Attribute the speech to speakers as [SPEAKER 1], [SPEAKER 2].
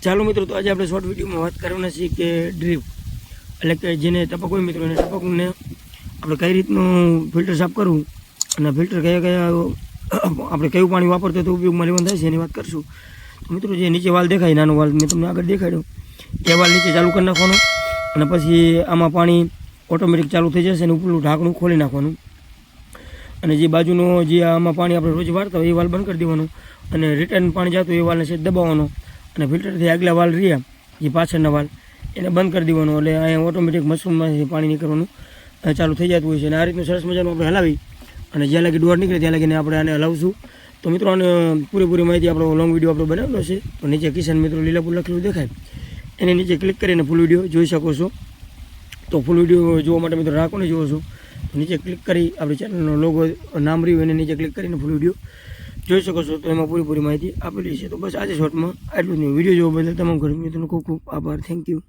[SPEAKER 1] ચાલો મિત્રો, તો આજે આપણે શોર્ટ વિડીયોમાં વાત કરવાના છીએ કે ડ્રીપ એટલે કે જેને ટપક હોય મિત્રો, એને ટપકને આપણે કઈ રીતનું ફિલ્ટર સાફ કરવું અને ફિલ્ટર કયા કયા, આપણે કયું પાણી વાપરતો તો ઉપયોગમાં લેવાનું થાય છે એની વાત કરશું. મિત્રો, જે નીચે વાલ દેખાય, નાનો વાલ મેં તમને આગળ દેખાડ્યો, એ વાલ નીચે ચાલુ કરી નાખવાનો અને પછી આમાં પાણી ઓટોમેટિક ચાલુ થઈ જશે અને ઉપરનું ઢાંકણું ખોલી નાખવાનું. અને જે બાજુનો જે આમાં પાણી આપણે રોજ વાળતા હોય એ વાલ બંધ કરી દેવાનું અને રિટર્ન પાણી જતું એ વાલને છે દબાવવાનો. અને ફિલ્ટરથી આગલા વાલ રહ્યા જે પાછળના વાલ. એને બંધ કરી દેવાનો એટલે અહીંયા ઓટોમેટિક મશરૂમમાંથી પાણી નીકળવાનું ચાલુ થઈ જતું હોય છે. અને આ રીતનું સરસ મજાનું આપણે હલાવી અને જ્યાં લાગી ડોર નીકળે ત્યાં લાગીને આપણે આને હલાવશું. તો મિત્રો, આને પૂરેપૂરી માહિતી આપણો લોંગ વીડિયો આપણો બનાવેલો છે. તો નીચે કિસાન મિત્રો લીલાપુર લખેલું દેખાય. એની નીચે ક્લિક કરીને ફૂલ વીડિયો જોઈ શકો છો. તો ફૂલ વીડિયો જોવા માટે મિત્રો રાખોને જુઓ છો. નીચે ક્લિક કરી આપણી ચેનલનો લોગો નામ રહ્યું એને નીચે ક્લિક કરીને ફૂલ વીડિયો જોઈ શકો છો તો એમાં પૂરી પૂરી માહિતી આપેલી છે. તો બસ આજે શોર્ટમાં આટલું જ. વીડિયો જોવા બદલ તમામ ઘર મિત્રોનો ખૂબ ખૂબ આભાર. Thank you